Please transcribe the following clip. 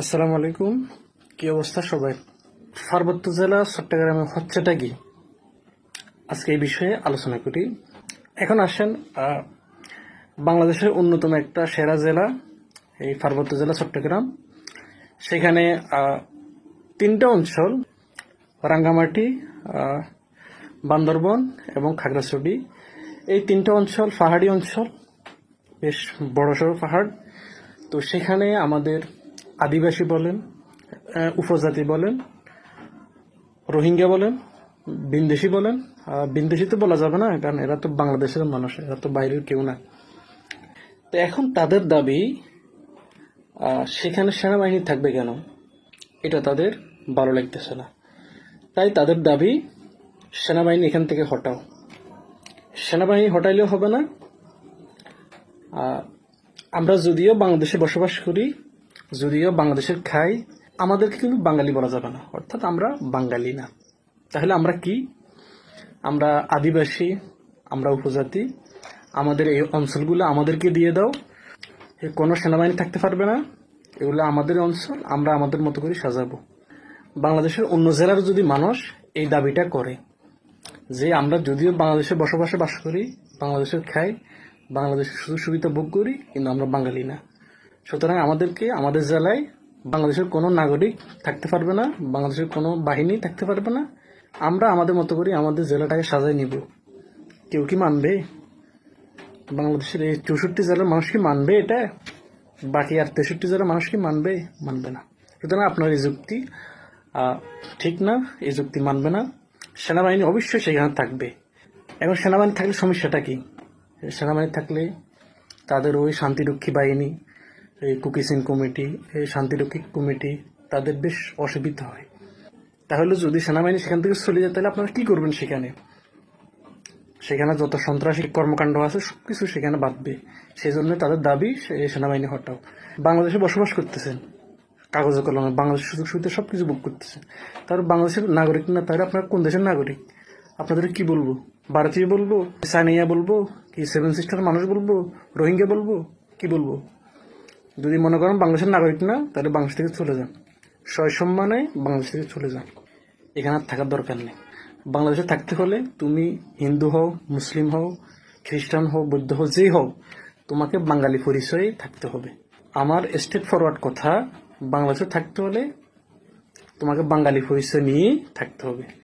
আসসালামু আলাইকুম। কি অবস্থা সবাই? পার্বত্য জেলা, চট্টগ্রামে হচ্ছেটা কি? আজকে এই বিষয়ে আলোচনা করি। এখন আসেন বাংলাদেশের অন্যতম একটা সেরা জেলা, এই পার্বত্য জেলা, চট্টগ্রাম। সেখানে তিনটা অঞ্চল, রাঙ্গামাটি বান্দরবন এবং খাগড়াছড়ি। এই তিনটা অঞ্চল পাহাড়ি অঞ্চল, বেশ বড়সড় পাহাড়। তো সেখানে আমাদের আদিবাসী বলেন উপজাতি বলেন, রোহিঙ্গা বলেন বিন্দেশি বলেন বিন্দেশি তো বলা যাবে না, কারণ এরা তো বাংলাদেশের মানুষ, এরা তো বাইরের কেউ না। তো এখন তাদের দাবি সেখানে সেনাবাহিনী থাকবে কেন? এটা তাদের ভালো লাগতেছে না। তাই তাদের দাবি, সেনাবাহিনী এখান থেকে হটাও। সেনাবাহিনী হটাইলেও হবে না। আমরা যদিও বাংলাদেশে বসবাস করি যদিও বাংলাদেশের খাই, আমাদেরকে কিন্তু বাঙালি বলা যাবে না। অর্থাৎ আমরা বাঙালি না। তাহলে আমরা কি? আমরা আদিবাসী, আমরা উপজাতি, আমাদের এই অঞ্চলগুলো আমাদেরকে দিয়ে দাও। কোনো সেনাবাহিনী থাকতে পারবে না। এগুলো আমাদের অঞ্চল, আমরা আমাদের মতো করে সাজাবো। বাংলাদেশের অন্য জেলার যদি মানুষ এই দাবিটা করে, যে আমরা যদিও বাংলাদেশে বসবাসে বাস করি, বাংলাদেশের খাই, বাংলাদেশের সুযোগ সুবিধা ভোগ করি, কিন্তু আমরা বাঙালি না। সুতরাং আমাদেরকে আমাদের জেলায় বাংলাদেশের কোনো নাগরিক থাকতে পারবে না, বাংলাদেশের কোনো বাহিনী থাকতে পারবে না। আমরা আমাদের মতো করে আমাদের জেলাটাকে সাজাই নিব। কেউ কি মানবে? বাংলাদেশের এই চৌষট্টি জেলার মানুষ কি মানবে এটা? বাকি আর তেষট্টি জেলার মানুষ কি মানবে? মানবে না। সুতরাং আপনার এই যুক্তি ঠিক না? এই যুক্তি মানবে না? সেনাবাহিনী অবশ্যই সেখানে থাকবে। এখন সেনাবাহিনী থাকলে সমস্যাটা কি? সেনাবাহিনী থাকলে তাদের ওই শান্তিরক্ষী বাহিনী এই কুকিসিং কমিটি, এই শান্তিরক্ষী কমিটি তাদের বেশ অসুবিধা হয়। তাহলে যদি সেনাবাহিনী সেখান থেকে চলে যায়, তাহলে আপনারা কি করবেন সেখানে? সেখানে যত সন্ত্রাসী কর্মকাণ্ড আছে, সবকিছু সেখানে বাঁধবে। সেই জন্য তাদের দাবি সেনাবাহিনী হটাও। বাংলাদেশে বসবাস করতেছেন, কাগজে কলমে বাংলাদেশের সুযোগ সুবিধা সবকিছু বুক করতেছেন। তার বাংলাদেশের নাগরিক না, তাহলে আপনারা কোন দেশের নাগরিক? আপনাদের কি বলব? ভারতীয় বলব চাইনিয়া বলব, কি সেভেন সিস্টার মানুষ বলব, রোহিঙ্গা বলব, কি বলব? যদি মনে করেন বাংলাদেশের নাগরিক না, তাহলে বাংলাদেশ থেকে চলে যান। সয় সম্মানে বাংলাদেশ থেকে চলে যান। এখানে আর থাকার দরকার নেই। বাংলাদেশে থাকতে হলে তুমি হিন্দু হও, মুসলিম হও, খ্রিস্টান হও, বৌদ্ধ হও, যেই হও, তোমাকে বাঙালি পরিচয়ে থাকতে হবে। আমার স্টেট ফরওয়ার্ড কথা, বাংলাদেশে থাকতে হলে তোমাকে বাঙালি পরিচয় নিয়েই থাকতে হবে।